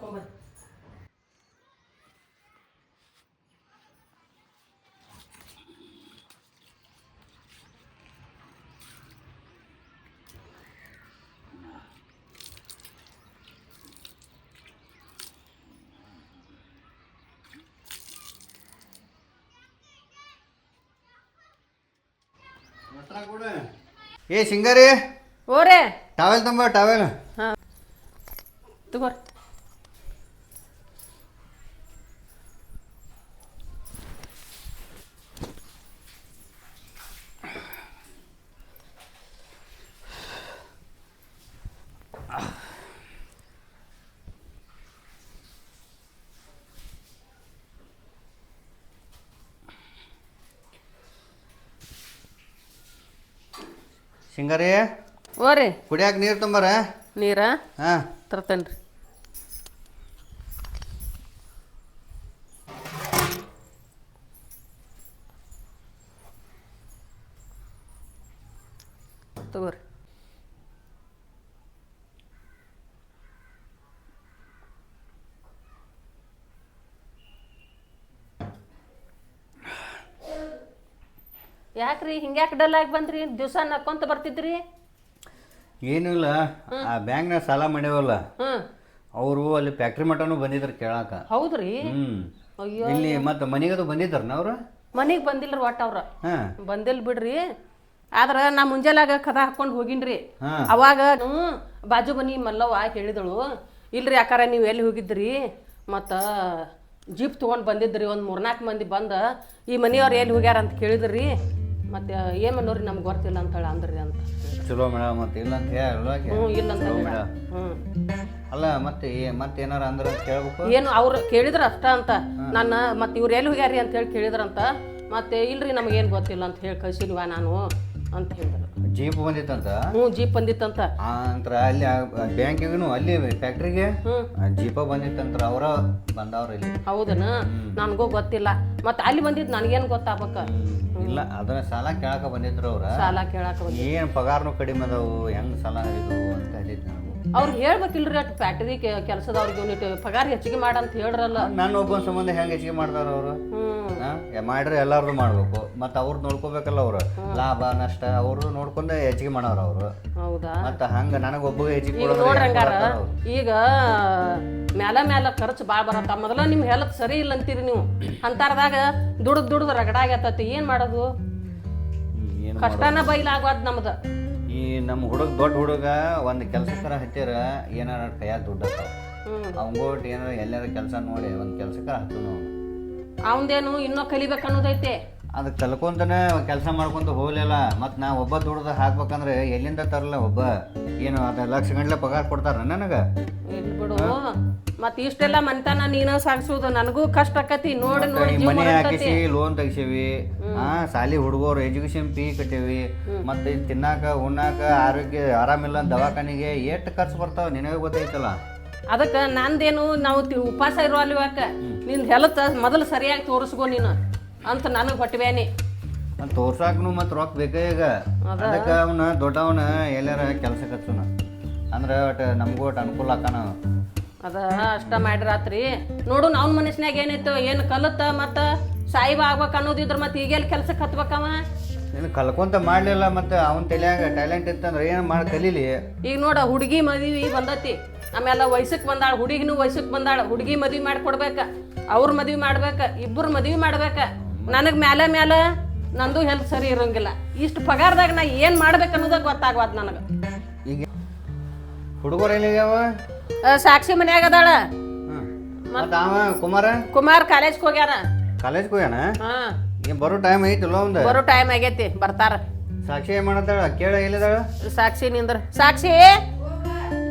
ಕಾಲ್ ತಕೊಂಬರ್ರಿ ಏ ಸಿಂಗರಿ. ಓರೇ ಟವೆಲ್ ತುಂಬ ಟವೆಲ್ ಹಾಂ. ತಗೋರಿ. ಸಿಂಗರಿ ಓರಿ ಕುಡಿಯಾಕ ನೀರು ತುಂಬಾರ ನೀರ? ಹಾ. ತರ್ತೇನ್ರಿ. ತಗೋರಿ ಯಾಕ್ರಿ? ಹಿಂಗ್ಯಾಕೆ ಡಲ್ ಆಗಿ ಬಂದ್ರಿ? ದಿವಸ ನಕ್ಕೊಂತ ಬರ್ತಿದ್ರಿ? ಏನೂ ಇಲ್ಲ. ಆ ಬ್ಯಾಂಕ್ನಾಗ ಸಾಲ ಮಾಡ್ಯಾವಲ್ಲ. ಅವರು ಅಲ್ಲಿ ಫ್ಯಾಕ್ಟ್ರಿ ಮಟನು ಬಂದಿದ್ರು ಕೇಳಾಕ. ಹೌದ್ರಿ? ಹ್ಮ್. ಅಯ್ಯೋ. ಇಲ್ಲಿ ಮತ್ತೆ ಮನೆಗದು ಬಂದಿದ್ದಾರನ ಅವ್ರು? ಮನಿಗೆ ಬಂದಿಲ್ಲ ಒಟ್ಟ ಅವ್ರ. ಹಾ. ಬಂದಿಲ್ ಬಿಡ್ರಿ. ಆದ್ರ ನಾ ಮುಂಜಾಲಾಗ ಕದ ಹಾಕೊಂಡು ಹೋಗಿನ್ರಿ. ಹಾ. ಅವಾಗ ಹ್ಮ್, ಬಾಜು ಮನಿ ಮಲ್ಲವ್ವ ಹೇಳಿದಳು ಇಲ್ರಿ ಯಾಕಾರ ನೀವು ಎಲ್ಲಿ ಹೋಗಿದ್ರಿ? ಮತ್ತ ಜೀಪ್ ತಗೊಂಡ್ ಬಂದಿದ್ರಿ ಒಂದು ಮೂರ್ನಾಲ್ಕು ಮಂದಿ ಬಂದ ಈ ಮನೆಯವ್ರು ಎಲ್ಲಿ ಹೋಗ್ಯಾರ ಅಂತ ಕೇಳಿದ್ರಿ. ಮತ್ತು ಏನು ಅನ್ನೋರಿ ನಮ್ಗೆ ಗೊತ್ತಿಲ್ಲ ಅಂತೇಳಿ ಅಂದ್ರಿ ಅಂತ. ಚಲೋ ಮೇಡಮ್ ಮತ್ತೆ ಇಲ್ಲ ಅಂತ ಹೇಳ ಹ್ಞೂ ಇಲ್ಲ ಅಂತ ಹೇಳಿ. ಹೇಳಿದ. ಹ್ಞೂ ಅಲ್ಲ ಮತ್ತೆ ಏ- ಮತ್ತೆ ಏನಾರ ಅಂದ್ರೆ ಅಂತ ಕೇಳ್ಬೇಕು? ಏನು ಅವ್ರು ಕೇಳಿದ್ರ ಅಷ್ಟ ಅಂತ. ನನ್ನ ಮತ್ತೆ ಇವ್ರು ಎಲ್ಲಿ ಹೋಗ್ಯಾರಿ? ಅಂತ ಹೇಳಿ ಕೇಳಿದ್ರಂತ. ಮತ್ತೆ ಇಲ್ರಿ ನಮಗೇನು ಗೊತ್ತಿಲ್ಲ ಅಂತ ಹೇಳಿ ಕಳ್ಸಿಲ್ವಾ ನಾನು? ಅಂತ ಹೇಳಿದ್ರು. ಜೀಪ್ ಬಂದಿತ್ತಂತ? ಹ್ಞೂ ಜೀಪ್ ಬಂದಿತ್ತಂತ. ಅಂತರ ಅಲ್ಲಿ ಬ್ಯಾಂಕಿಗೂ ಅಲ್ಲಿ ಫ್ಯಾಕ್ಟ್ರಿಗೆ ಜೀಪ ಬಂದಿತ್ತಂತ್ರ ಅವರ ಬಂದವ್ರ ಇಲ್ಲಿ. ಹೌದನ? ನನಗೂ ಗೊತ್ತಿಲ್ಲ. ಮತ್ತೆ ಅಲ್ಲಿ ಬಂದಿದ್ದು ನನಗೇನು ಗೊತ್ತಾಗಬೇಕ. ಇಲ್ಲ ಅದನ್ನ ಸಾಲ ಕೇಳಾಕ ಬಂದಿದ್ರು ಅವ್ರ. ಸಾಲ ಕೇಳಾಕ ಏನು ಪಗಾರನು ಕಡಿಮೆ ಅದಾವು ಹೆಂಗ್ ಸಾಲ ಹರಿದು ಅಂತ ಹೇಳಿದ್ ನನಗೂ ಅವ್ರು ಹೇಳ್ಬೇಕಿಲ್ರಿ ಅಟ್ ಫ್ಯಾಕ್ಟ್ರಿ ಕೆಲಸದವ್ರಿಗೆ ಯೂನಿಟ್ ಪಗಾರ ಹೆಚ್ಚಿಗೆ ಮಾಡಂತ ಹೇಳ್ರಲ್ಲ. ನನ್ನ ಒಬ್ಬನ ಸಂಬಂಧ ಹೆಂಗ್ ಹೆಚ್ಚಿಗೆ ಮಾಡ್ತಾರ ಅವರು? ಮಾಡ್ರೆ ಎಲ್ಲಾರ್ದು ಮಾಡ್ಬೇಕು. ಮತ್ತ ಅವ್ರ ನೋಡ್ಕೋಬೇಕಲ್ಲ ಅವ್ರು. ಲಾಭ ನಷ್ಟ ಅವ್ರು ನೋಡ್ಕೊಂಡೆ ಹೆಚ್ಚಿಗೆ ಮಾಡೋರು ಅವ್ರು. ಹೌದಾ? ಮತ್ತ ಹಂಗ ನನಗ ಒಬ್ಬಗೆ ಹೆಚ್ಚಿಗೆ ಈಗ ಮ್ಯಾಲ ಮ್ಯಾಲ ಖರ್ಚು ಭಾಳ ಬರತ್ತ. ಮೊದಲ ನಿಮ್ಮ ಹೆಲ್ತ್ ಸರಿ ಇಲ್ಲ ಅಂತೀರಿ ನೀವು. ಅಂತಾರದಾಗ ದುಡ್ದು ದುಡ್ದು ರಗಡಾಗತ್ತತಿ ಏನು ಮಾಡೋದು? ಕಷ್ಟನ ಬೈಲಾಗ್ವಾದ್ ನಮ್ದು. ಈ ನಮ್ಮ ಹುಡುಗ ದೊಡ್ಡ ಹುಡುಗ ಒಂದು ಕೆಲ್ಸಕ್ಕರ ಹತ್ತಿರ ಏನಾರ ಕೈಯಾಗ ದುಡ್ಡು ಅವಂಗೋಟ್ ಏನಾರ ಎಲ್ಲಾರ ಕೆಲಸ ನೋಡಿ ಒಂದು ಕೆಲಸ ಹತ್ತು ನಾವು ಅವಂದೇನು ಇನ್ನೂ ಕಲಿಬೇಕು ಅನ್ನೋದೈತೆ ಅದು ಕಲ್ಕೊಂತಾನೆ ಕೆಲಸ ಮಾಡ್ಕೊಂತ ಹೋಗ್ಲಿಲ್ಲ ಮತ್ತು ನಾ ಒಬ್ಬ ದುಡ್ದು ಹಾಕ್ಬೇಕಂದ್ರೆ ಎಲ್ಲಿಂದ ತರಲ್ಲ ಒಬ್ಬ? ಏನು ಅದು ಲಕ್ಷ ಗಂಟ್ಲೆ ಪಗಾರ ಕೊಡ್ತಾರ ನನಗೆ? ಬಿಡು. ಮತ್ ಇಷ್ಟೆಲ್ಲ ಮನ್ತನ ನೀನ ಸಾಗಿಸೋದು ನನಗೂ ಕಷ್ಟ ಆಕತಿ. ನೋಡಿ ನೋಡಿ ಜೀವ ಮನೆ ಹಾಕಿಸಿ ಲೋನ್ ತೆಗಿಸೀವಿ. ಹಾ ಸಾಲಿ ಹುಡುಗರು ಎಜುಕೇಶನ್ ಫೀ ಕಟ್ಟೇವಿ. ಮತ್ತೆ ತಿನ್ನಾಕ ಉಣ್ಣಾಕ ಆರೋಗ್ಯ ಆರಾಮಿಲ್ಲ ಇಲ್ಲ ದವಾಖಾನಿಗೆ ಎಷ್ಟು ಖರ್ಚು ಬರ್ತಾವ ನಿನಗೆ ಗೊತ್ತೈತಲ್ಲ? ಅದಕ್ಕೆ ನಂದೇನು ನಾವು ತಿ- ಉಪವಾಸ ಇರುವಲ್ಲಿ ಯಾಕ ನಿನ್ ಹೆಲ್ತ್ ಮೊದಲು ಸರಿಯಾಗಿ ತೋರಿಸ್ಕೊ ನೀನು ಅಂತ ನನಗೆ ಹೊಟ್ಟಬೇನಿ ಅಂತ ತೋರ್ಸಾಕ್ನು ಮತ್ತೆ ರೊಕ್ಕ ಬೇಕೇ ಈಗ. ಅದಕ್ಕೆ ಅವನ ದೊಡ್ಡವನ ಎಲ್ಲಾರ ಕೆಲಸ ಕಚ್ಚುನ ಅಂದ್ರೆ ಒಟ್ಟು ನಮಗೂ ಒಟ್ಟು ಅನುಕೂಲ ಆಕಾನ. ಅದ ಅಷ್ಟ ಮಾಡಿರಾತ್ರಿ. ನೋಡು ಅವ್ನ ಮನಸ್ನ್ಯಾಗ ಏನಿತ್ತು? ಏನು ಕಲತ್ತ ಮತ್ತ? ಸಾಯಿಬ ಆಗ್ಬೇಕು ಅನ್ನೋದಿದ್ರ ಮತ್ತೆ ಈಗೆಲ್ಲ ಕೆಲ್ಸಕ್ಕೆ ಹತ್ಬೇಕವ ನೀನು ಕಲ್ಕೊಂತ ಮಾಡ್ಲಿಲ್ಲ ಮತ್ತೆ ಅವನ ತಲೆಯಾಗ ಟ್ಯಾಲೆಂಟ್ ಇತ್ತಂದ್ರೆ ಏನು ಮಾಡಿ ಕಲೀಲಿ? ಈಗ ನೋಡ ಹುಡುಗಿ ಮದ್ವಿ ಬಂದತಿ. ಆಮೇಲೆ ವಯಸ್ಸಕ್ಕೆ ಬಂದಾಳ ಹುಡುಗಿನೂ ವಯಸ್ಸಕ್ಕೆ ಬಂದಾಳ. ಹುಡುಗಿ ಮದ್ವಿ ಮಾಡ್ಕೊಡ್ಬೇಕ ಅವ್ರ ಮದ್ವಿ ಮಾಡ್ಬೇಕ ಇಬ್ಬರು ಮದ್ವಿ ಮಾಡ್ಬೇಕ. ನನಗೆ ಮ್ಯಾಲೆ ಮ್ಯಾಲೆ ನಂದು ಹೆಲ್ತ್ ಸರಿ ಇರಂಗಿಲ್ಲ. ಇಷ್ಟು ಪಗಾರದಾಗ ನಾ ಏನು ಮಾಡ್ಬೇಕು ಅನ್ನೋದಾಗ ಗೊತ್ತಾಗ್ವಾದ ನನಗೆ. ಈಗ ಹುಡುಗರು ಸಾಕ್ಷಿ ಮನ್ಯಾಗ ಅದಾಳ. ಹ್ಮ್. ಮತ್ತೆ ಅವ ಕುಮಾರ? ಕುಮಾರ್ ಕಾಲೇಜ್ ಹೋಗ್ಯಾನ. ಕಾಲೇಜ್ಗೆ ಹೋಗ್ಯಾನ? ಹಾ. ಬರೋ ಟೈಮ್ ಐತಲ್ಲ ಒಂದು? ಬರೋ ಟೈಮ್ ಆಗೈತಿ ಬರ್ತಾರ. ಸಾಕ್ಷಿ ಏನ್ ಮಾಡತ್ತಾಳ? ಕೇಳ ಇಲ್ಲದಾಳ ಸಾಕ್ಷಿ ನಿಂದ್ರ. ಸಾಕ್ಷಿ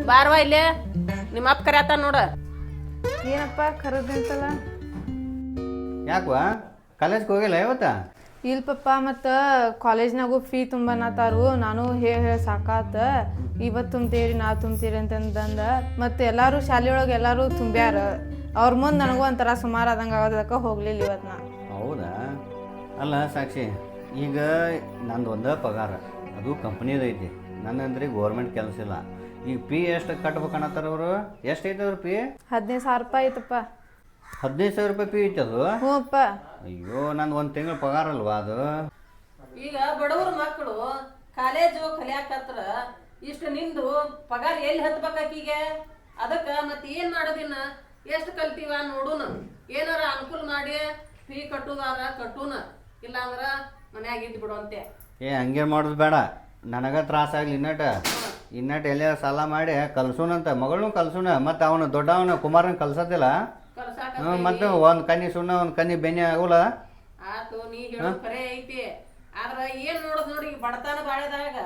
ಬಾರ್ವಾ ಇಲ್ಲೇ. ನಿಮ್ಮ ಅಪ್ಪ ಕರ್ಯಾತ ನೋಡ. ಏನಪ್ಪ ಕರೆದಂತಲ್ಲ ಯಾಕವಾ ಕಾಲೇಜ್ ಹೋಗಿಲ್ಲ ಇವತ್ತ ಇಲ್ಲ ಪಪ್ಪ ಮತ್ತು ಕಾಲೇಜ್ನಾಗೂ ಫೀ ತುಂಬನತ್ತಾರು ನಾನು ಹೇ ಹೇ ಸಾಕಾತ. ಇವತ್ತು ತುಂಬ್ತೀರಿ ನಾ ತುಂಬ್ತೀರಿ ಅಂತಂದಂದ. ಮತ್ತು ಎಲ್ಲರೂ ಶಾಲೆಯೊಳಗೆ ಎಲ್ಲರೂ ತುಂಬ್ಯಾರ. ಅವ್ರ ಮುಂದೆ ನನಗೂ ಒಂಥರ ಸುಮಾರು ಆದಂಗೆ ಆಗೋದಕ್ಕೆ ಹೋಗ್ಲಿಲ್ಲ ಇವತ್ತು ನಾ. ಹೌದಾ? ಅಲ್ಲ ಸಾಕ್ಷಿ ಈಗ ನಂದು ಒಂದೇ ಪಗಾರ. ಅದು ಕಂಪ್ನಿದು ಐತಿ. ನನ್ನಂದ್ರೆ ಗೌರ್ಮೆಂಟ್ ಕೆಲಸ ಇಲ್ಲ. ಈಗ ಪಿ ಎಷ್ಟು ಕಟ್ಬೇಕು ಅನ್ನತ್ತಾರ ಅವರು? ಎಷ್ಟು ಐತೆ ಅವ್ರ ಪಿ ಹದಿನೈದು ಸಾವಿರ ರೂಪಾಯಿ ಐತಪ್ಪ. ಹದಿನೈದು ಸಾವಿರ ರೂಪಾಯಿ ಪಿ ಐತೆ ಅದು ಅಯ್ಯೋ ನಂದು ಒಂದು ತಿಂಗಳ ಪಗಾರ ಅಲ್ವಾ ಅದು? ಈಗ ಬಡವ್ರ ಮಕ್ಕಳು ಕಾಲೇಜು ಕಲಿಯಾಕತ್ರ ಇಷ್ಟು ನಿಂದು ಪಗಾರ ಎಲ್ಲಿ ಹತ್ಬೇಕಾಕೀಗೆ ಅದಕ್ಕೆ ಮತ್ತೆ ಏನ್ ಮಾಡೋದಿನ್ನ ಎಷ್ಟು ಕಲ್ತೀವ ನೋಡುನ. ಏನಾರ ಅನುಕೂಲ ಮಾಡಿ ಫೀ ಕಟ್ಟುದಾರ ಕಟ್ಟುನ. ಇಲ್ಲಾಂದ್ರ ಮನ್ಯಾಗ ಇದ್ದು ಬಿಡುವಂತೆ ಏ ಹಂಗೆ ಮಾಡೋದು ಬೇಡ. ನನಗೆ ತ್ರಾಸಾಗ್ಲಿ ಇನ್ನಟ. ಇನ್ನಟ್ ಎಲ್ಲ ಸಾಲ ಮಾಡಿ ಕಲ್ಸೋನಂತ. ಮಗಳನ್ನೂ ಕಲ್ಸೋಣ ಮತ್ತು ಅವನು ದೊಡ್ಡವನ ಕುಮಾರನ ಕಲ್ಸೋದಿಲ್ಲ. ಹ್ಞೂ ಮತ್ತು ಒಂದು ಕನ್ನಿ ಸುಣ್ಣ ಒಂದು ಕನ್ನಿ ಬೆನ್ನೆ ಆಗೋಲ್ಲ? ಆತು ನೀ ಹೇಳೋ ಖರೆ ಐತಿ. ಆದ್ರ ಏನ್ ನೋಡೋದ್ ನೋಡಿ ಬಡತನ ಬಾಳೆದಾಗ?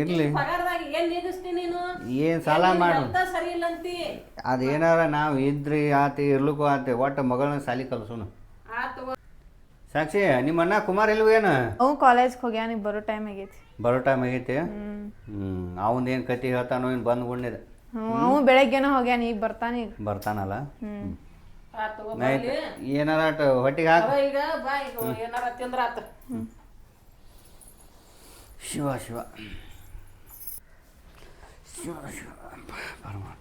ಇರ್ಲಿ. ಪಗಾರದಾಗ ಏನ್ ನಿಗಿಸ್ತಿ ನೀನು? ಏನು ಸಾಲ ಮಾಡು. ಅಂತ ಸರಿ ಅದ ಅದೇನಾರ ನಾವು ಇದ್ರಿ ಆತಿ ಇರ್ಲಿಕ್ಕೂ ಆತಿ ಒಟ್ಟ ಮಗಳನ್ನ ಸಾಲಿ ಕಲ್ಸೋಣ ಆತು. ಸಾಕ್ಷಿ ನಿಮ್ಮ ಅಣ್ಣ ಕುಮಾರ್ ಇಲ್ವ ಏನು? ಅವು ಕಾಲೇಜ್ಗೆ ಹೋಗ್ಯಾನ ಈಗ ಬರೋ ಟೈಮ್ ಆಗೈತಿ. ಬರೋ ಟೈಮ್ ಆಗೈತಿ? ಹ್ಮ್. ಅವನ್ ಏನ್ ಕತಿ ಹೇಳ್ತಾನೋ ಏನ್ ಬಂದ್ ಗುಣ್ಣಿದ? ಹ್ಞೂ ಅವು ಬೆಳಗ್ಗೆನ ಹೋಗ್ಯಾನ ಈಗ ಬರ್ತಾನೆ ಈಗ. ಬರ್ತಾನಲ್ಲ? ಹ್ಞೂ ಆಯ್ತು ಏನಾರ ಹೊಟ್ಟಿಗೆ ಹಾಕ. ಈಗ ಬಾ ಈಗ ಏನಾರ ತಿಂದ್ರ ಆತ ಶಿವ ಶಿವ. ಶಿವ ಶಿವ. ಪರಮಾತ್ಮ.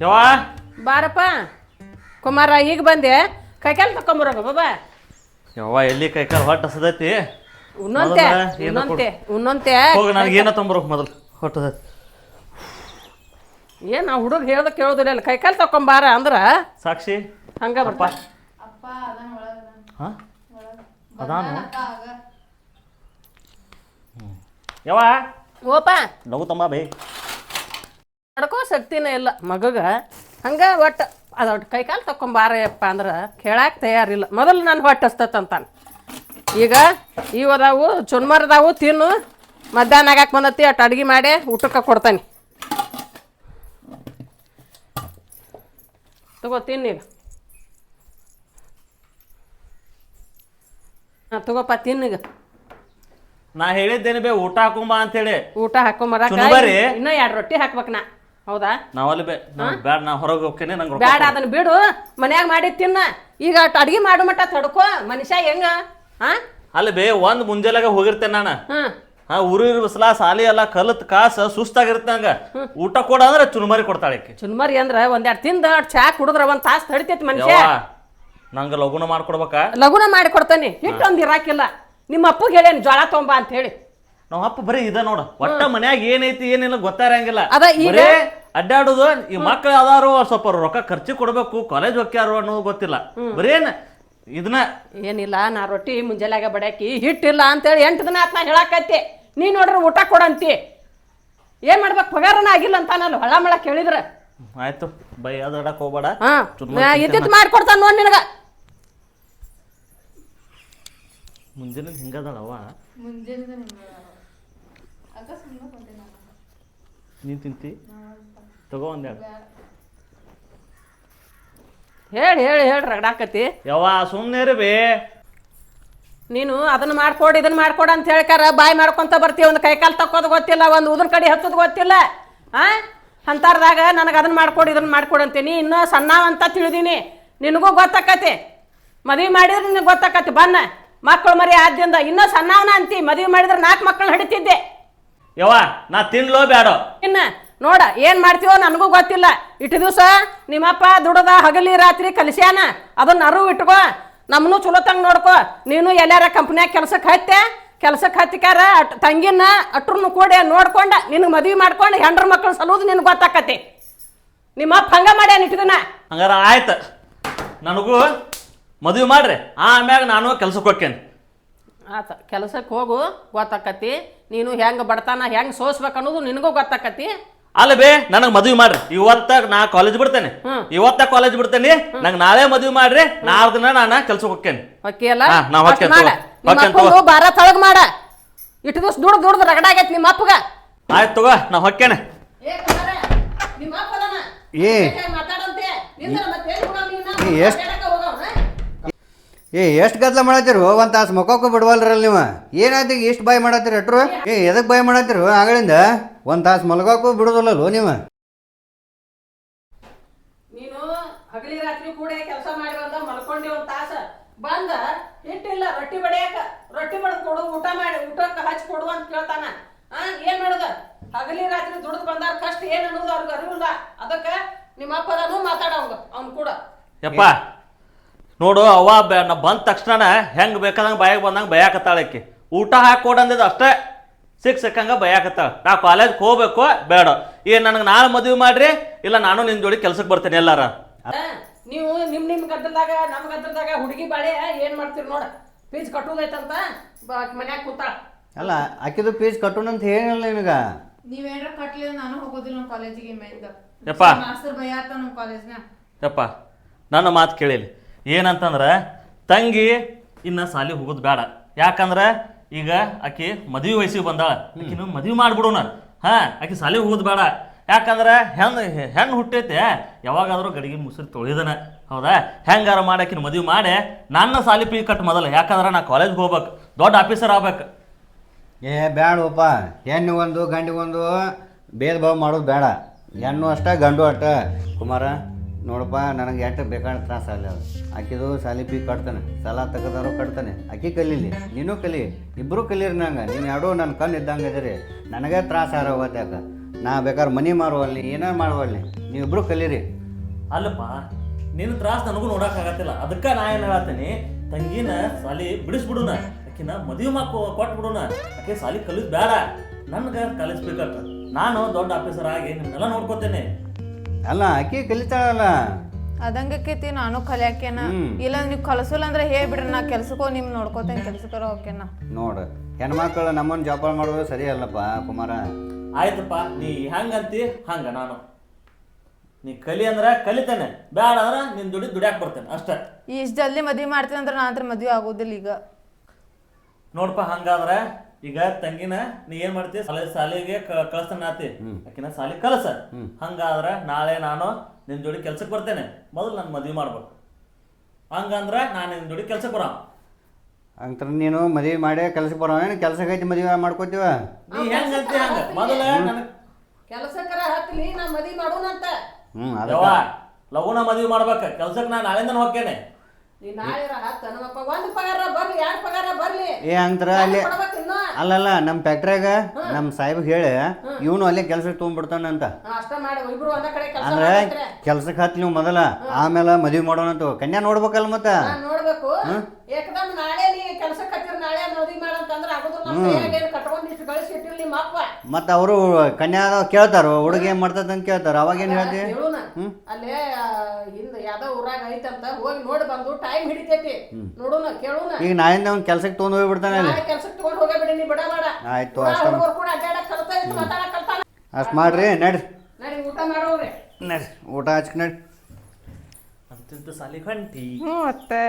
ಯವ್ವ? ಬಾರಪ್ಪ. ಕುಮಾರ ಈಗ ಬಂದೆ. ಕೈಕಾಲು ತಕೊಂಬರೋಗ ಬಾಬಾ ಯವ್ವ ಎಲ್ಲಿ ಕೈ ಕಾಲು ಹೊಟ್ಟೆ ಹಸದೈತಿ? ಉನ್ನೊಂತೆ ಮೊದಲ ಏನು ಉನ್ನೊಂತೆ ಉನ್ನೊಂತೆ ಹೋಗಿ ನನಗೆ ಏನ ತೊಂಬರ್ಬೇಕು ಮೊದಲು. ಹೊಟ್ಟೆ ಏನು ಏನ್ ಆ ಹುಡುಗ ಹೇಳ್ದ ಕೇಳೋದಿಲ್ಲ ಕೈಕಾಲು ತಕೊಂಬಾರ ಅಂದ್ರ ಸಾಕ್ಷಿ? ಹಂಗ ಬರ್ಪ ಹಾ? ಅದಾನು. ಯವ್ವ? ಓಪ. ಲಘು ತಮ್ಮ ಬೇ. ಶಕ್ತಿನೇ ಇಲ್ಲ. ಮಗಗ ಹಂಗ ಒಟ್ಟು ಅದು ಒಟ್ಟು ಕೈಕಾಲು ತಕೊಂಬಾರಪ್ಪ ಅಂದ್ರೆ ಕೇಳಾಕ ತಯಾರಿಲ್ಲ. ಮೊದಲು ನಾನು ಹೊಟ್ಟೆ ಹಸ್ತಂತಾನೆ ಈಗ ಈ ಅದಾವು ಚುನ್ಮರದಾವು ತಿನ್ನು ಮಧ್ಯಾಹ್ನ ಆಗಾಕ ಬಂದತಿ ಅಟ್ಟು ಅಡ್ಗೆ ಮಾಡಿ ಊಟಕ್ಕೆ ಕೊಡ್ತಾನೆ. ತಗೋ ತಿನ್ನೀಗ ಹಾಂ ತಗೋಪ್ಪ ತಿನ್ನೀಗ ನಾ ಹೇಳಿದ್ದೇನೆ ಬೇ ಊಟ ಹಾಕೊಂಬ ಅಂತೇಳಿ ಊಟ ಹಾಕೊಂಬರ ಇನ್ನೂ ಎರಡು ರೊಟ್ಟಿ ಹಾಕ್ಬೇಕು ನಾ. ಹೌದಾ? ನಾವಲ್ಲಿ ಬೇ ನಾವ್ ಬ್ಯಾಡ ನಾ ಹೊರಗೆ ಹೋಗ್ತೇನೆ ನಂಗೆ ಬೇಡ ಬ್ಯಾಡ ಅದನ್ನ ಬಿಡು. ಮನ್ಯಾಗ ಮಾಡಿ ತಿನ್ನ. ಈಗ ಅಟ್ ಅಡ್ಗೆ ಮಾಡು ಮಟ್ಟ ತಡ್ಕೋ. ಮನುಷ್ಯ ಹೆಂಗ? ಹಾ? ಅಲ್ಲಿ ಬೇ ಒಂದ್ ಮುಂಜಾನೆಗೆ ಹೋಗಿರ್ತೇನೆ ನಾನು. ಹ್ಮ್ ಹಾ ಊರಿನ ಬಸಲಾ ಸಾಲಿ ಎಲ್ಲ ಕಲತ್ ಕಾಸ ಸುಸ್ತಾಗಿರುತ್ತೆ ನಂಗ. ಊಟ ಕೊಡ ಅಂದ್ರೆ ಚುರುಮರಿ ಕೊಡ್ತಾಳೆ ಆಕಿ ಚುನ್ಮರಿ ಅಂದ್ರ ಒಂದೆರಡು ತಿಂದ ಅಟ್ ಚಾ ಕುಡಿದ್ರ ಒಂದ್ ತಾಸ್ ತಡಿತೈತಿ ಮನುಷ್ಯ. ಯವ್ವ ನಂಗೆ ಲಗುನ ಮಾಡ್ಕೊಡ್ಬೇಕಾ? ಲಗುನ ಮಾಡಿ ಕೊಡ್ತಾನೆ. ಹಿಟ್ಟು ಒಂದ್ ಇರಾಕಿಲ್ಲ. ನಿಮ್ಮ ಅಪ್ಪಗೆ ಹೇಳೇನು ಜ್ವಾಳ ತೊಂಬ ಅಂತ ಹೇಳಿ. ನಾವ್ ಅಪ್ಪ ಬರೀ ಇದ ನೋಡ. ಒಟ್ಟ ಮನ್ಯಾಗ ಏನೈತಿ ಏನಿಲ್ಲ ಗೊತ್ತಾರಂಗಿಲ್ಲ ಅದ ಈಗ- ಬರೇ ಅಡ್ಡಾಡುದು ಈ ಮಕ್ಳು ಯಾವ್ದಾರು ಸ್ವಲ್ಪ ರೊಕ್ಕ ಖರ್ಚು ಕೊಡ್ಬೇಕು ಕಾಲೇಜ್ ಹೋಗ್ಯಾರು ಅನ್ನೋದು ಗೊತ್ತಿಲ್ಲ. ಬರೇನ ಇದನ್ನ ಏನಿಲ್ಲ ನಾ ರೊಟ್ಟಿ ಮುಂಜಾನೆಗ ಬಡಾಕಿ ಹಿಟ್ಟಿಲ್ಲ ಅಂತೇಳಿ ಎಂಟು ದಿನ ಆತ್ನ ಹೇಳಾಕತ್ತಿ. ನೀ ನೋಡ್ರಿ ಊಟ ಕೊಡಂತಿ. ಏನ್ ಮಾಡ್ಬೇಕು? ಪಗಾರನ ಆಗಿಲ್ಲ ಅಂತಾನಲ್ಲ ಹೊಳ ಮಳ ಕೇಳಿದ್ರ. ಆಯ್ತು. ಬೈ ಅದಾಡಕ್ ಹೋಗ್ಬೇಡ. ಹಾ ಇದ್ದಿದ್ದು ಇದ್ದಿತ್ತು ಮಾಡ್ಕೊಡ್ತಾನ ನೋಡ್ ನಿನಗ. ಮುಂಜಾನೆ ಹಿಂಗದಾಳವ ನೀನ್ ತಿಂತಿ? ತಗೋ ಒಂದ್ ಹೇಳಿ ಹೇಳಿ ಹೇಳಿ ರಗಡಾಕತಿ ಯವ್ವ ಸುಮ್ನೆ ರೀ ನೀನು ಅದನ್ನ ಮಾಡ್ಕೊಡು ಇದನ್ನ ಮಾಡ್ಕೊಡು ಅಂತ ಹೇಳ್ಕಾರ ಬಾಯ್ ಮಾಡ್ಕೊಂತ ಬರ್ತೀವಿ ಒಂದು ಕೈಕಾಲು ತಕ್ಕೋದು ಗೊತ್ತಿಲ್ಲ ಒಂದು ಉದನ್ ಕಡೆ ಹಚ್ಚೋದು ಗೊತ್ತಿಲ್ಲ. ಆ? ಅಂತಾರದಾಗ ನನಗೆ ಅದನ್ನ ಮಾಡ್ಕೊಡು ಇದನ್ನ ಮಾಡ್ಕೊಡು ಅಂತೀನಿ ಇನ್ನೂ ಸಣ್ಣವ ಅಂತ ತಿಳಿದೀನಿ. ನಿನಗೂ ಗೊತ್ತಾಕತಿ. ಮದುವೆ ಮಾಡಿದ್ರೆ ನಿನಗೆ ಗೊತ್ತಾಕತಿ. ಬನ್ನ. ಮಕ್ಕಳು ಮರಿ ಆದ್ಯಂದ. ಇನ್ನೂ ಸಣ್ಣವನ ಅಂತಿ. ಮದುವೆ ಮಾಡಿದ್ರೆ ನಾಲ್ಕು ಮಕ್ಕಳು ಹಿಡಿತಿದ್ದೆ. ಯವ್ವ ನಾ ತಿನ್ಲೋ ಬ್ಯಾಡೋ. ಇನ್ನ ನೋಡ ಏನ್ ಮಾಡ್ತೀವೋ ನನಗೂ ಗೊತ್ತಿಲ್ಲ. ಇಟ್ಟು ದಿವಸ ನಿಮ್ಮಪ್ಪ ದುಡದ ಹಗಲಿ ರಾತ್ರಿ ಕಲಿಸ್ಯಾನ. ಅದನ್ನ ಅರು ಇಟ್ಕೋ. ನಮ್ಮನ್ನು ಚಲೋತಂಗ್ ನೋಡ್ಕೋ. ನೀನು ಎಲ್ಲಾರ ಕಂಪ್ನ್ಯಾಗ ಕೆಲ್ಸಕ್ಕೆ ಹತ್ತೆ ಕೆಲ್ಸಕ್ಕೆ ಹತ್ತಿಕಾರ ಅಟ್ ತಂಗಿನ ಅಟ್ರನ್ನು ಕೂಡ ನೋಡ್ಕೊಂಡ ನಿನಗೆ ಮದುವೆ ಮಾಡ್ಕೊಂಡು ಹೆಂಡ್ರ ಮಕ್ಕಳು ಸಲುವುದು ನಿನಗೆ ಗೊತ್ತಾಕತಿ ನಿಮ್ಮಪ್ಪ ಹಂಗ ಮಾಡ್ಯಾನ ಇಟ್ಟಿದನ ಹಂಗಾರ ಆಯ್ತು. ನನಗೂ ಮದುವೆ ಮಾಡ್ರಿ. ಆಮ್ಯಾಗ ನಾನು ಕೆಲ್ಸಕ್ಕೆ ಹೋಗ್ತೇನೆ ಆತ ಕೆಲಸಕ್ಕೆ ಹೋಗು ಗೊತ್ತಾಕತಿ ನೀನು ಹೆಂಗೆ ಬಡತನ ಹೆಂಗೆ ಸೋಸ್ಬೇಕು ಅನ್ನೋದು ನಿನಗೂ ಗೊತ್ತಾಕತಿ ಅಲ್ಲ ಬೇ ನನಗೆ ಮದುವೆ ಮಾಡ್ರಿ. ಇವತ್ತ ನಾ ಕಾಲೇಜ್ ಬಿಡ್ತೇನೆ. ಹ್ಮ್. ಇವತ್ತ ಕಾಲೇಜ್ ಬಿಡ್ತೇನೆ. ನಂಗೆ ನಾಳೆ ಮದುವೆ ಮಾಡ್ರಿ. ನಾಳೆ ದಿನ ನಾನು ಕೆಲ್ಸಕ್ಕೆ ಹೋಗ್ತೇನೆ. ಹೊಕ್ಕಿಯಲ್ಲ ಹಾ, ನಾ ಹೊಕ್ಕೇನ್ ಅಷ್ಟ್ ಮಾಡ. ನಿಮ್ಮ ಹೊಕ್ಕೇನ್ ಅಪ್ಪಂದು ಬಾರ ತಳಗ್ ಮಾಡ. ಇಟ್ಟು ದಿವಸ ದುಡ್ದು ದುಡ್ದು ರಗಡಾಗೈತಿ ನಿಮ್ಮ ಅಪ್ಪಗ. ಆಯ್ತು ತಗೋ ನಾ ಹೊಕ್ಕೇನೆ ನಿಮ್ಮ ಅಪ್ಪದನ ಏ. ಮಾತಾಡಂತೆ. ನಿಂದ್ರ ಮತ್ತೆ ಏ, ಎಷ್ಟ್- ಏ ಎಷ್ಟು ಗದ್ದಲ ಮಾಡತ್ತೀರು? ಒಂದು ತಾಸು ಮುಖಕ್ಕೂ ಬಿಡವಲ್ರಲ್ಲ ನೀವು. ಏನಾಯ್ತು ಈಗ ಎಷ್ಟು ಬಾಯ್ ಮಾಡತ್ತೀರಿ ಅಟ್ರು ಏ ಎದಕ್ಕೆ ಬಾಯ್ ಮಾಡತ್ತೀರು ಆಗಳಿಂದ ಒಂದು ತಾಸು ಮಲ್ಗೋಕ್ಕೂ ಬಿಡೋದಿಲ್ಲಲ್ವ ನೀವು? ನೀನು ಹಗಲಿ ರಾತ್ರಿ ಕೂಡ ಕೆಲಸ ಮಾಡಿ ಬಂದ ಮಲ್ಕೊಂಡಿ ಒಂದ್ ತಾಸ. ಬಂದ ಹಿಟ್ಟಿಲ್ಲ ರೊಟ್ಟಿ ಬಡಿಯಾಕ. ರೊಟ್ಟಿ ಬಡ್ದು ಕೊಡು ಊಟ ಮಾಡಿ ಊಟಕ್ಕೆ ಹಚ್ಚಿ ಕೊಡು ಅಂತ ಕೇಳ್ತಾನ. ಆ ಏನ್ ಮಾಡುದ? ಹಗಲಿ ರಾತ್ರಿ ದುಡ್ದು ಬಂದಾರ ಕಷ್ಟ ಏನ್ ಅನ್ನೋದು ಅವ್ರಿಗೆ ಅರಿವಿಲ್ಲ. ಅದಕ್ಕೆ ನಿಮ್ಮ ಅಪ್ಪದನು ಮಾತಾಡವಂಗ ಅವ್ನು ಕೂಡ. ಯಪ್ಪ ನೋಡು ಅವ ಬೆ ನಾ ಬಂದ ತಕ್ಷಣ ಹೆಂಗೆ ಬೇಕಾದಂಗೆ ಬಾಯಾಗ ಬಂದಂಗೆ ಬಯಾಕತ್ತಾಳಕ್ಕೆ ಆಕಿ ಊಟ ಹಾಕಿ ಕೊಡಂದಿದ್ದು ಅಷ್ಟೇ. ಸಿಕ್ ಸಿಕ್ಕಂಗ ಬಯಾಕತ್ತಾಳ. ನಾ ಕಾಲೇಜ್ಗೆ ಹೋಗ್ಬೇಕು ಬೇಡ. ಏನು ನನಗೆ ನಾಳೆ ಮದುವೆ ಮಾಡ್ರಿ ಇಲ್ಲ ನಾನು ನಿನ್ನ ಜೋಡಿ ಕೆಲ್ಸಕ್ಕೆ ಬರ್ತೇನೆ ಎಲ್ಲಾರ. ನೀವು ನಿಮ್ ನಿಮ್ ಗದ್ದಲ್ದಾಗ ನಮ್ ಗದ್ದಲ್ದಾಗ ಹುಡುಗಿ ಬಾಳೆ ಏನ್ ಮಾಡ್ತೀರಿ ನೋಡ. ಫೀಸ್ ಕಟ್ಟುದೈತಂತ ಮನ್ಯಾಗ ಕೂತಾಳ. ಅಲ್ಲ ಆಕಿದು ಫೀಸ್ ಕಟ್ಟೋಣ ಅಂತ ಹೇಳಿಲ್ಲ ನಿನಗೆ? ನೀವೇನ್ರ ಕಟ್ಲಿಲ್ಲ ನಾನು ಹೋಗೋದಿಲ್ಲ ನಮ್ಮ ಕಾಲೇಜಿಗೆ ಮೇಂದ ಯಪ್ಪ. ಮಾಸ್ತರ್ ಭಯ ಆತ ನಮ್ಮ ಕಾಲೇಜ್ನ ಯಪ್ಪ. ನನ್ನ ಮಾತು ಕೇಳಿಲಿ. ಏನಂತಂದ್ರೆ, ತಂಗಿ ಇನ್ನ ಸಾಲಿ ಹೋಗೋದು ಬೇಡ ಯಾಕಂದ್ರೆ, ಈಗ ಆಕಿ ಮದುವೆ ವಯಸ್ಸಿಗೆ ಬಂದಾಳ. ಆಕಿನ ಮದುವೆ ಮಾಡ್ಬಿಡೋಣ. ಹಾ, ಆಕಿ ಸಾಲಿ ಹೋಗೋದು ಬೇಡ ಯಾಕಂದ್ರೆ ಹೆಣ್ಣು ಹೆಣ್ಣು ಹುಟ್ಟೈತೆ. ಯಾವಾಗಾದ್ರೂ ಗಡಿಗೆ ಮುಸುರಿ ತೊಳಿದನ. ಹೌದಾ? ಹೆಂಗಾರ ಮಾಡಿ ಆಕಿನ ಮದುವೆ ಮಾಡಿ, ನನ್ನ ಸಾಲಿ ಪಿ ಕಟ್ ಮೊದಲು. ಯಾಕಂದ್ರೆ ನಾ ಕಾಲೇಜ್ಗೆ ಹೋಗ್ಬೇಕು. ದೊಡ್ಡ ಆಫೀಸರ್ ಆಗ್ಬೇಕು. ಏ ಬೇಡವಪ್ಪ ಹೆಣ್ಣು ಒಂದು ಗಂಡಿಗೊಂದು ಭೇದ ಭಾವ ಮಾಡೋದು ಬೇಡ ಹೆಣ್ಣು ಅಷ್ಟ, ಗಂಡು ಅಷ್ಟ. ಕುಮಾರ ನೋಡಪ್ಪ, ನನಗೆ ಎಷ್ಟು ಬೇಕಾದ ತ್ರಾಸ ಅಲ್ಲ ಅದು. ಆಕಿದು ಸಾಲಿ ಪಿ ಕಟ್ತಾನೆ, ಸಾಲ ತೆಗೆದಾರು ಕಟ್ತಾನೆ. ಆಕಿ ಕಲೀಲಿ, ನೀನು ಕಲಿ ಇಬ್ಬರು ಕಲೀರಿ ನಂಗೆ. ನೀನು ಎರಡೂ ನನ್ನ ಕಣ್ಣು ಇದ್ದಂಗೆ ಇದೀರಿ. ನನಗೆ ತ್ರಾಸ ಆರೋಗ್ಯಾಕ ಯಾಕೆ? ನಾ ಬೇಕಾದ್ರೆ ಮನಿ ಮಾರುವಲ್ಲಿ ಏನೇ ಮಾಡುವಲ್ಲಿ ನೀವಿಬ್ಬರು ಕಲೀರಿ. ಅಲ್ಲಪ್ಪ ನಿನ್ನ ತ್ರಾಸ ನನಗೂ ನೋಡೋಕ್ಕಾಗತ್ತಿಲ್ಲ ಅದಕ್ಕೆ ನಾ ಏನು ಹೇಳತ್ತೀನಿ? ತಂಗಿನ ಸಾಲಿ ಬಿಡಿಸ್ಬಿಡುನ, ಆಕಿನ ಮದುವೆ ಮಾಕು ಕೊಟ್ಬಿಡುನ. ಆಕೆ ಸಾಲಿ ಕಲಿಸ್ ಬೇಡ ನನಗೆ ಕಲಿಸ್ಬೇಕತ್ತ ನಾನು ದೊಡ್ಡ ಆಫೀಸರ್ ಆಗಿ ನಿಮ್ಮನ್ನೆಲ್ಲ ನೋಡ್ಕೋತೇನೆ. ಅಲ್ಲ ಆಕಿ ಕಲಿತಾಳಲ್ಲ? ಅದಂಗಕ್ಕೈತಿ ನಾನು ಕಲಿಯಾಕೇನ. ಇಲ್ಲ ನೀವು ಕಲಸಲ್ಲ ಅಂದ್ರೆ ಬಿಡ್ರಿ ನಾ ಕೆಲ್ಸಕ್ಕೋ ನಿಮ್ ನೋಡ್ಕೋತೇನೆ ಕೆಲ್ಸಕ್ಕಾರ ಓಕೆನ ನೋಡು ಹೆಣ್ಮಕ್ಳು ನಮ್ಮನ್ನ ಜೋಪಾನ ಮಾಡೋದು ಸರಿ ಅಲ್ಲಪ್ಪ ಕುಮಾರ. ಆಯ್ತಪ್ಪ ನೀ ಹೆಂಗಂತಿ ಹಂಗ ನಾನು. ನೀ ಕಲಿ ಅಂದ್ರ ಕಲಿತೇನೆ ಬೇಡ ಅಂದ್ರ ನಿನ್ ದುಡಿ ದುಡ್ಯಾಕ್ ಬರ್ತೇನೆ ಅಷ್ಟೇ. ಇಷ್ಟ ಜಲ್ದಿ ಮದ್ವಿ ಮಾಡ್ತೀನಿ ಅಂದ್ರೆ ನಾ ಮದ್ವಿ ಮದ್ವೆ ಆಗೋದಿಲ್ಲ ಈಗ. ನೋಡ್ಪಾ ಹಂಗಾದ್ರೆ ಈಗ ತಂಗಿನ ನೀ ಏನ್ ಮಾಡ್ತಿ? ಸಾಲಿ ಸಾಲಿಗೆ ಕ- ನಾತಿ. ಆತಿ ಆಕಿನ ಸಾಲಿ ಕಲಸ ಹಂಗಾದ್ರೆ ನಾಳೆ ನಾನು ನಿನ್ ಜೋಡಿ ಕೆಲ್ಸಕ್ಕೆ ಬರ್ತೇನೆ. ಮೊದಲು ನಾನು ಮದ್ವೆ ಮಾಡ್ಬೇಕು. ಹಂಗಂದ್ರೆ ನಾನು ನಿನ್ ಜೋಡಿ ಕೆಲ್ಸಕ್ಕೆ ಬರ ಅಂತರ ನೀನು ಮದುವೆ ಮಾಡಿ ಕೆಲ್ಸಕ್ಕೆ ಬರೋ ಏನು ಕೆಲ್ಸಕ್ಕೆ ಐತಿ ಮದುವೆ ಮಾಡ್ಕೋತೀವ? ನೀ ಹೆಂಗಂತಿ ಹಂಗ? ಮೊದಲ ನನಗೆ ಕೆಲಸಕ್ಕರ ನಾ ಮದಿ ಮಾಡೋಣಂತ. ಹ್ಞೂ ಅದಕ್ಕೆ. ಲಗುನ ಮದ್ವೆ ಮಾಡ್ಬೇಕ. ಕೆಲ್ಸಕ್ಕೆ ನಾನು ನಾಳೆಯಿಂದ ಹೋಗ್ತೇನೆ. ಏ ಅಂತರ ಅಲ್ಲಿ ಅಲ್ಲಲ್ಲ ನಮ್ಮ ಫ್ಯಾಕ್ಟ್ರಿಯಾಗ ನಮ್ಮ ಸಾಹೇಬ್ಗೆ ಹೇಳಿ ಇವನು ಅಲ್ಲೇ ಕೆಲ್ಸಕ್ಕೆ ತೊಗೊಂಡ್ಬಿಡ್ತಾನಂತ ಅಂತ. ಅಂದ್ರೆ ಕೆಲ್ಸಕ್ಕೆ ಹತ್ತಿ ನೀವು ಮೊದಲ ಆಮೇಲೆ ಮದುವೆ ಮಾಡೋಣಂತ ಕನ್ಯಾ ನೋಡ್ಬೇಕಲ್ಲ ಮತ್ತೆ? ಮತ್ತ ಅವರು ಕನ್ಯಾ ಕೇಳ್ತಾರ ಹುಡುಗ ಏನ್ ಮಾಡ್ತದ ಅಂತ ಕೇಳ್ತಾರ. ಅವಾಗ ಏನ್ ಹೇಳ್ತಿ? ಅಲ್ಲೇ ಹಿಂದ ಯಾವ್ದೋ ಊರಾಗ ಐತಂತ ಹೋಗಿ ನೋಡಿ ಬಂದು ಟೈಮ್ ಹಿಡಿತೈತಿ. ನೋಡೋಣ ಕೇಳೋಣ. ಈಗ ನಾಯಿಂದ ಒಂದು ಕೆಲಸಕ್ಕೆ ತೊಗೊಂಡು ಹೋಗ್ಬಿಡ್ತಾನೆ ಅಲ್ಲಿ ಕೆಲ್ಸಕ್ಕೆ ತಗೊಂಡ್ ಹೋಗೇ ಬಿಡಿ ನೀ ಬಿಡಬೇಡ ಆಯ್ತು ಅಷ್ಟು ಕೂಡ ಅಡ್ಡಾಡಕ್ ಕಲ್ತಾ ಇತ್ತು ಮಾತಾಡಕ್ ಕಲ್ತಾನ ಅಷ್ಟು ಮಾಡ್ರಿ ನಡ್ರಿ. ನಡಿ ಊಟ ಮಾಡೋವ್ರಿ. ನಡ್ರಿ ಊಟ ಹಚ್ಕ ನಡ್ರಿ. ಅಂತಂತ ಸಾಲಿ ಹೊಂಟಿ ಹ್ಞೂ ಅತ್ತೆ.